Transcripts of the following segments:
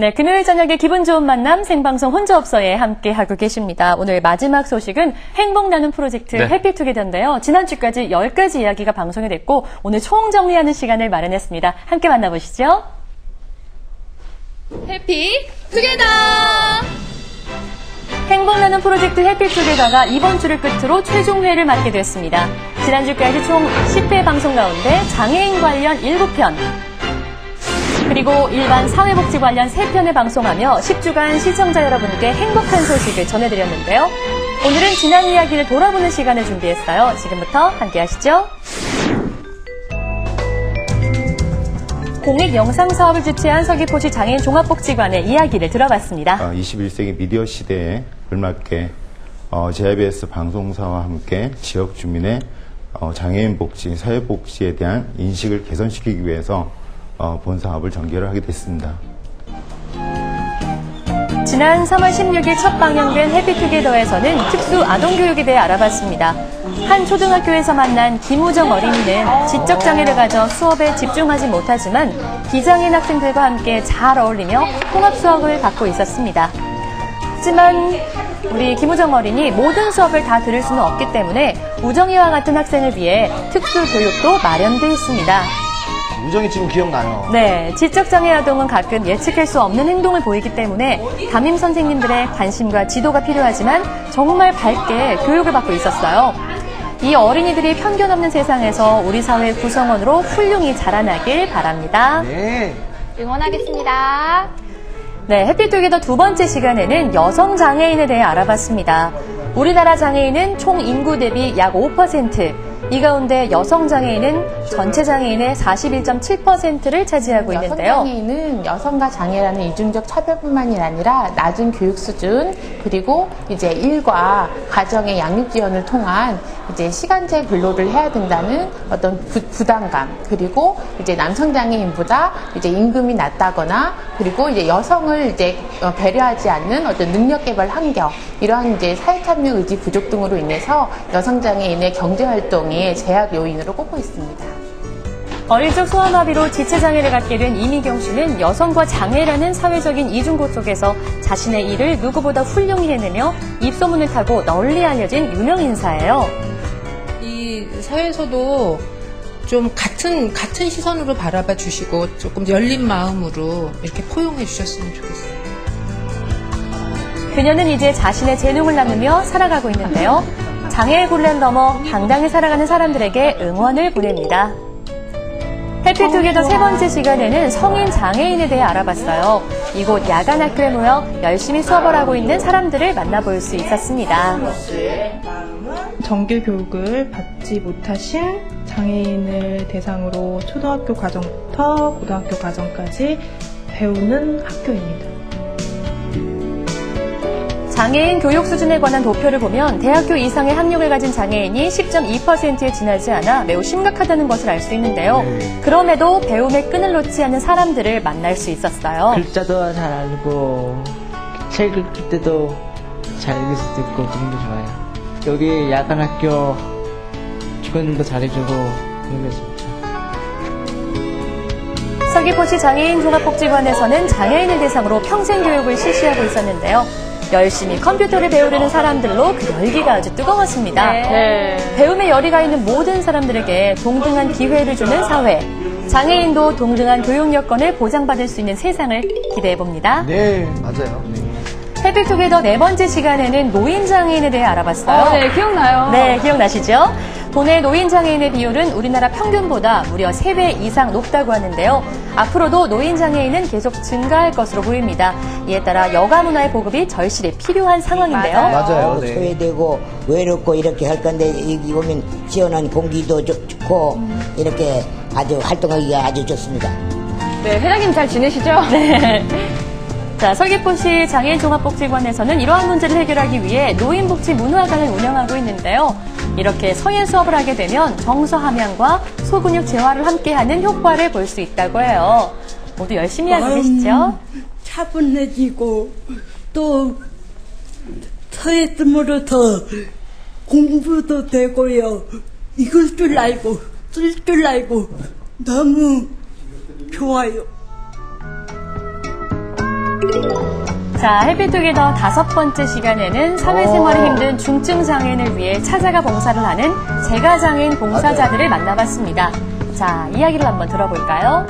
네, 금요일 저녁에 기분 좋은 만남 생방송 혼자 없어에 함께 하고 계십니다. 오늘 마지막 소식은 행복 나눔 프로젝트 네. 해피투게더인데요. 지난주까지 10가지 이야기가 방송이 됐고 오늘 총정리하는 시간을 마련했습니다. 함께 만나보시죠. 해피 투게더! 행복 나눔 프로젝트 해피투게더가 이번 주를 끝으로 최종 회를 맡게 됐습니다. 지난주까지 총 10회 방송 가운데 장애인 관련 7편, 그리고 일반 사회복지 관련 3편을 방송하며 10주간 시청자 여러분께 행복한 소식을 전해드렸는데요. 오늘은 지난 이야기를 돌아보는 시간을 준비했어요. 지금부터 함께 하시죠. 공익 영상 사업을 주최한 서귀포시 장애인 종합복지관의 이야기를 들어봤습니다. 어, 21세기 미디어 시대에 걸맞게 어, JIBS 방송사와 함께 지역 주민의 어, 장애인 복지, 사회 복지에 대한 인식을 개선시키기 위해서 어, 본 사업을 전개를 하게 됐습니다. 지난 3월 16일 첫 방영된 해피투게더에서는 특수 아동교육에 대해 알아봤습니다. 한 초등학교에서 만난 김우정 어린이는 지적장애를 가져 수업에 집중하지 못하지만 비장애인 학생들과 함께 잘 어울리며 통합 수업을 받고 있었습니다. 하지만 우리 김우정 어린이 모든 수업을 다 들을 수는 없기 때문에 우정이와 같은 학생을 위해 특수 교육도 마련되어 있습니다. 우정이 지금 기억나요. 네, 지적장애 아동은 가끔 예측할 수 없는 행동을 보이기 때문에 담임 선생님들의 관심과 지도가 필요하지만 정말 밝게 교육을 받고 있었어요. 이 어린이들이 편견 없는 세상에서 우리 사회 구성원으로 훌륭히 자라나길 바랍니다. 네. 응원하겠습니다. 네, 해피투게더 두 번째 시간에는 여성 장애인에 대해 알아봤습니다. 우리나라 장애인은 총 인구 대비 약 5%, 이 가운데 여성 장애인은 전체 장애인의 41.7%를 차지하고 여성 있는데요. 장애인은 여성과 장애라는 이중적 차별뿐만이 아니라 낮은 교육 수준 그리고 이제 일과 가정의 양육 지원을 통한 이제 시간제 근로를 해야 된다는 어떤 부, 부담감 그리고 이제 남성 장애인보다 이제 임금이 낮다거나 그리고 이제 여성을 이제 어, 배려하지 않는 어떤 능력 개발 환경 이러한 이제 사회 참여 의지 부족 등으로 인해서 여성 장애인의 경제 활동 의 제약 요인으로 꼽고 있습니다. 어릴 적 소아마비로 지체장애를 갖게 된 이미경 씨는 여성과 장애라는 사회적인 이중고 속에서 자신의 일을 누구보다 훌륭히 해내며 입소문을 타고 널리 알려진 유명 인사예요. 이 사회에서도 좀 같은 같은 시선으로 바라봐 주시고 조금 열린 마음으로 이렇게 포용해 주셨으면 좋겠어요. 그녀는 이제 자신의 재능을 나누며 살아가고 있는데요. 장애의 굴레를 넘어 당당히 살아가는 사람들에게 응원을 보냅니다. 해피투게더 세 번째 시간에는 성인 장애인에 대해 알아봤어요. 이곳 야간 학교에 모여 열심히 수업을 하고 있는 사람들을 만나볼 수 있었습니다. 정규 교육을 받지 못하신 장애인을 대상으로 초등학교 과정부터 고등학교 과정까지 배우는 학교입니다. 장애인 교육 수준에 관한 도표를 보면 대학교 이상의 학력을 가진 장애인이 10.2%에 지나지 않아 매우 심각하다는 것을 알 수 있는데요. 그럼에도 배움의 끈을 놓지 않는 사람들을 만날 수 있었어요. 글자도 잘 알고 책 읽을 때도 잘 읽을 수도 있고 너무 좋아요. 여기 야간 학교 직원들도 잘해주고 너무 좋죠. 서귀포시 장애인 종합복지관에서는 장애인을 대상으로 평생 교육을 실시하고 있었는데요. 열심히 컴퓨터를 배우려는 사람들로 그 열기가 아주 뜨거웠습니다. 배움에 열의가 있는 모든 사람들에게 동등한 기회를 주는 사회. 장애인도 동등한 교육 여건을 보장받을 수 있는 세상을 기대해 봅니다. 네, 맞아요. 해피투게더 네 번째 시간에는 노인 장애인에 대해 알아봤어요. 어, 네, 기억나요. 네, 기억나시죠? 도내 노인 장애인의 비율은 우리나라 평균보다 무려 3배 이상 높다고 하는데요. 앞으로도 노인 장애인은 계속 증가할 것으로 보입니다. 이에 따라 여가 문화의 보급이 절실히 필요한 상황인데요. 맞아요. 네. 소외되고 외롭고 이렇게 할 건데 여기 오면 시원한 공기도 좋- 좋고 이렇게 아주 활동하기가 아주 좋습니다. 네, 회장님 잘 지내시죠? 네. 자, 서귀포시 장애인 종합복지관에서는 이러한 문제를 해결하기 위해 노인복지 문화관을 운영하고 있는데요. 이렇게 서예 수업을 하게 되면 정서 함양과 소근육 재활을 함께하는 효과를 볼 수 있다고 해요. 모두 열심히 하고 계시죠? 차분해지고 또 서있음으로 더 공부도 되고요. 익을 줄 알고 쓸 줄 알고 너무 좋아요. 자, 해피투게더 다섯 번째 시간에는 사회생활이 힘든 중증 장애인을 위해 찾아가 봉사를 하는 재가장애인 봉사자들을 만나봤습니다. 자, 이야기를 한번 들어볼까요?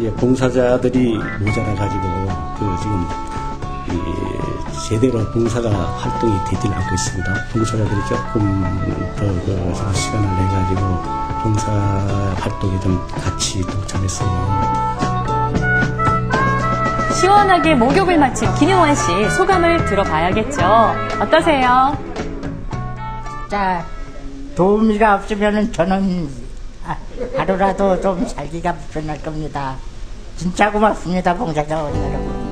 예, 봉사자들이 모자라가지고 그 지금 이 제대로 봉사가 활동이 되질 않고 있습니다. 봉사자들이 조금 더그 좀 시간을 내 가지고 봉사 활동에 좀 같이 동참했으면 시원하게 목욕을 마친 김용환 씨 소감을 들어봐야겠죠. 어떠세요? 자, 도우미가 없으면 저는 아, 하루라도 좀 살기가 불편할 겁니다. 진짜 고맙습니다, 봉사자원 여러분.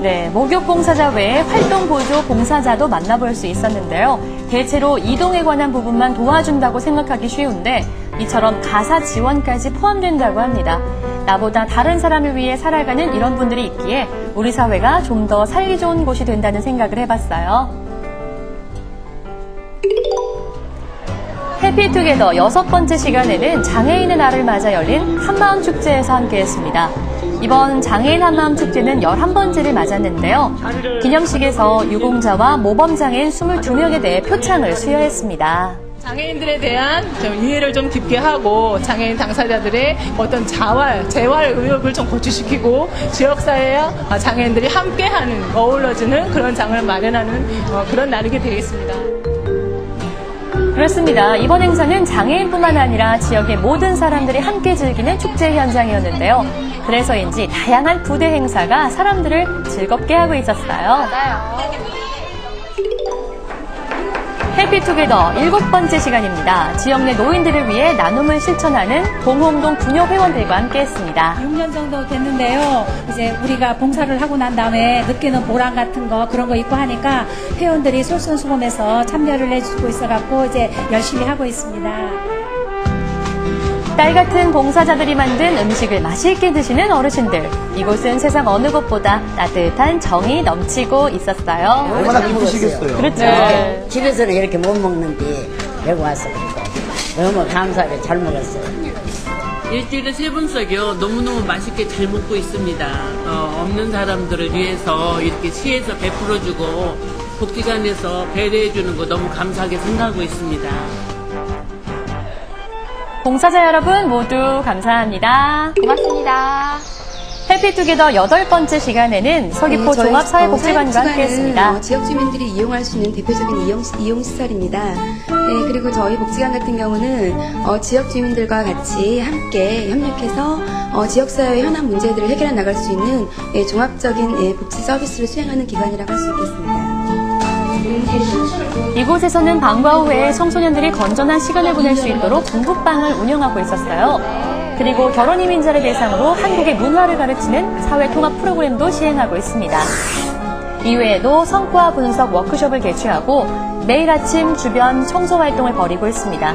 네, 목욕 봉사자 외에 활동 보조 봉사자도 만나볼 수 있었는데요. 대체로 이동에 관한 부분만 도와준다고 생각하기 쉬운데 이처럼 가사 지원까지 포함된다고 합니다. 나보다 다른 사람을 위해 살아가는 이런 분들이 있기에 우리 사회가 좀 더 살기 좋은 곳이 된다는 생각을 해봤어요. 해피투게더 여섯 번째 시간에는 장애인의 날을 맞아 열린 한마음 축제에서 함께했습니다. 이번 장애인 한마음 축제는 11번째를 맞았는데요. 기념식에서 유공자와 모범장애인 22명에 대해 표창을 수여했습니다. 장애인들에 대한 좀 이해를 좀 깊게 하고 장애인 당사자들의 어떤 자활, 재활 의욕을 좀 고취시키고 지역사회와 장애인들이 함께하는 어우러지는 그런 장을 마련하는 어, 그런 날이게 되겠습니다. 그렇습니다. 이번 행사는 장애인뿐만 아니라 지역의 모든 사람들이 함께 즐기는 축제 현장이었는데요. 그래서인지 다양한 부대 행사가 사람들을 즐겁게 하고 있었어요. 해피투게더 일곱 번째 시간입니다. 지역 내 노인들을 위해 나눔을 실천하는 봉홍동 부녀 회원들과 함께했습니다. 6년 정도 됐는데요. 이제 우리가 봉사를 하고 난 다음에 느끼는 보람 같은 거 그런 거 있고 하니까 회원들이 솔선수범해서 참여를 해주고 있어갖고 이제 열심히 하고 있습니다. 딸 같은 봉사자들이 만든 음식을 맛있게 드시는 어르신들. 이곳은 세상 어느 곳보다 따뜻한 정이 넘치고 있었어요. 얼마나 기쁘시겠어요. 그렇죠. 집에서는 이렇게 못 먹는데 여기 와서 너무 감사하게 잘 먹었어요. 일주일에 세 번씩이요 너무너무 맛있게 잘 먹고 있습니다. 어, 없는 사람들을 위해서 이렇게 시에서 베풀어주고 복지관에서 배려해주는 거 너무 감사하게 생각하고 있습니다. 봉사자 여러분 모두 감사합니다. 고맙습니다. 해피투게더 여덟 번째 시간에는 서귀포 네, 종합사회복지관과 함께했습니다. 어, 지역 주민들이 이용할 수 있는 대표적인 이용, 이용 시설입니다. 네, 그리고 저희 복지관 같은 경우는 어, 지역 주민들과 같이 함께 협력해서 어, 지역사회 현안 문제들을 해결해 나갈 수 있는 예, 종합적인 예, 복지 서비스를 수행하는 기관이라고 할 수 있겠습니다. 이곳에서는 방과 후에 청소년들이 건전한 시간을 보낼 수 있도록 공부방을 운영하고 있었어요. 그리고 결혼 이민자를 대상으로 한국의 문화를 가르치는 사회 통합 프로그램도 시행하고 있습니다. 이외에도 성과 분석 워크숍을 개최하고 매일 아침 주변 청소 활동을 벌이고 있습니다.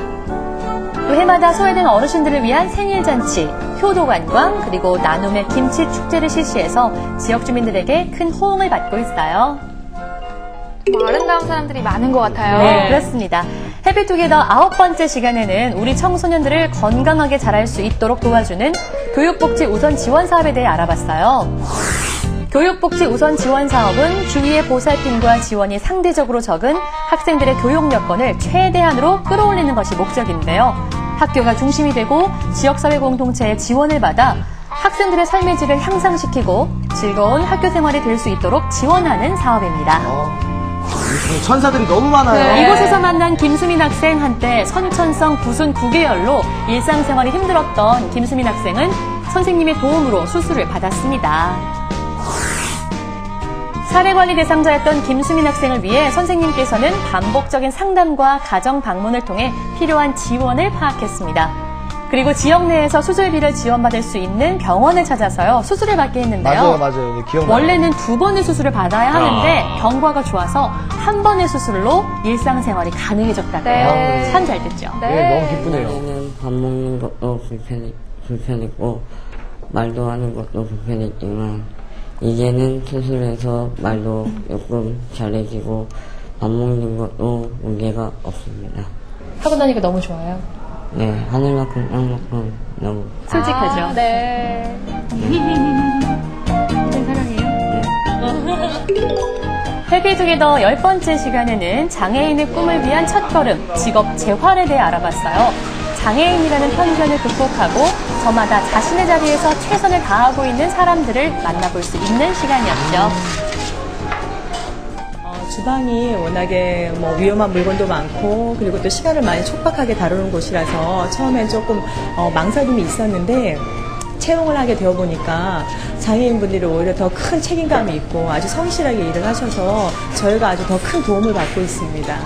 또 해마다 소외된 어르신들을 위한 생일잔치, 효도관광, 그리고 나눔의 김치 축제를 실시해서 지역 주민들에게 큰 호응을 받고 있어요. 뭐 아름다운 사람들이 많은 것 같아요. 네, 그렇습니다. 해피투게더 아홉 번째 시간에는 우리 청소년들을 건강하게 자랄 수 있도록 도와주는 교육복지 우선 지원 사업에 대해 알아봤어요. 교육복지 우선 지원 사업은 주위의 보살핌과 지원이 상대적으로 적은 학생들의 교육 여건을 최대한으로 끌어올리는 것이 목적인데요. 학교가 중심이 되고 지역사회 공동체의 지원을 받아 학생들의 삶의 질을 향상시키고 즐거운 학교 생활이 될 수 있도록 지원하는 사업입니다. 천사들이 너무 많아요. 네. 이곳에서 만난 김수민 학생 한때 선천성 구순 9개월로 일상생활이 힘들었던 김수민 학생은 선생님의 도움으로 수술을 받았습니다. 사례관리 대상자였던 김수민 학생을 위해 선생님께서는 반복적인 상담과 가정 방문을 통해 필요한 지원을 파악했습니다. 그리고 지역 내에서 수술비를 지원받을 수 있는 병원을 찾아서요 수술을 받게 했는데요. 맞아요, 맞아요. 네, 기억나요. 원래는 두 번의 수술을 받아야 하는데 경과가 좋아서 한 번의 수술로 일상생활이 가능해졌다고요. 네. 참 잘 됐죠. 예전에는 밥 먹는 것도 불편, 불편했고 말도 하는 것도 불편했지만 이제는 수술해서 말도 조금 잘해지고 밥 먹는 것도 문제가 없습니다. 하고 나니까 너무 좋아요. 네, 하늘만큼 땅만큼 너무 솔직하죠. 아, 네. 해피투게더 열 번째 시간에는 장애인의 꿈을 위한 첫걸음, 직업 재활에 대해 알아봤어요. 장애인이라는 편견을 극복하고 저마다 자신의 자리에서 최선을 다하고 있는 사람들을 만나볼 수 있는 시간이었죠. 어, 주방이 워낙에 뭐 위험한 물건도 많고 그리고 또 시간을 많이 촉박하게 다루는 곳이라서 처음엔 조금 어, 망설임이 있었는데 채용을 하게 되어 보니까 장애인분들이 오히려 더 큰 책임감이 있고 아주 성실하게 일을 하셔서 저희가 아주 더 큰 도움을 받고 있습니다.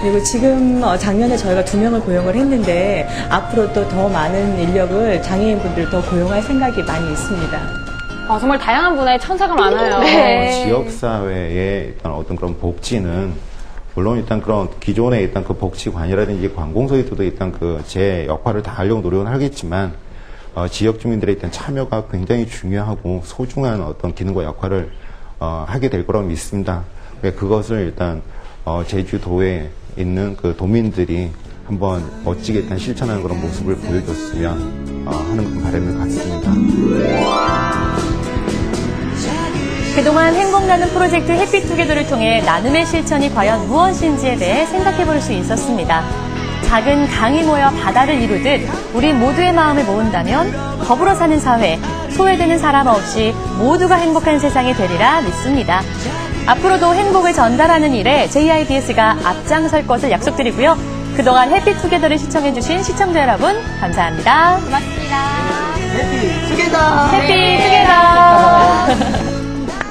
그리고 지금 어, 작년에 저희가 두 명을 고용을 했는데 앞으로 또 더 많은 인력을 장애인분들 더 고용할 생각이 많이 있습니다. 아, 정말 다양한 분야의 천사가 많아요. 어, 네. 지역사회의 일단 어떤 그런 복지는 물론 일단 그런 기존의 일단 그 복지관이라든지 관공서에서도 일단 그 제 역할을 다 하려고 노력은 하겠지만 어, 지역 주민들의 일단 참여가 굉장히 중요하고 소중한 어떤 기능과 역할을 어, 하게 될 거라고 믿습니다. 네, 그것을 일단 어, 제주도에 있는 그 도민들이 한번 멋지게 일단 실천하는 그런 모습을 보여줬으면 어, 하는 바람을 갖습니다. 그동안 행복나눔 프로젝트 해피투게더를 통해 나눔의 실천이 과연 무엇인지에 대해 생각해 볼 수 있었습니다. 작은 강이 모여 바다를 이루듯 우리 모두의 마음을 모은다면 더불어 사는 사회, 소외되는 사람 없이 모두가 행복한 세상이 되리라 믿습니다. 앞으로도 행복을 전달하는 일에 JIBS가 앞장설 것을 약속드리고요. 그동안 해피투게더를 시청해주신 시청자 여러분, 감사합니다. 고맙습니다. 해피투게더! 해피투게더!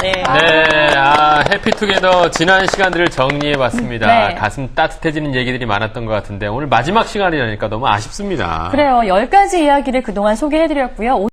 네. 네, 아, 해피투게더 지난 시간들을 정리해봤습니다. 네. 가슴 따뜻해지는 얘기들이 많았던 것 같은데 오늘 마지막 시간이라니까 너무 아쉽습니다. 그래요. 10가지 이야기를 그동안 소개해드렸고요.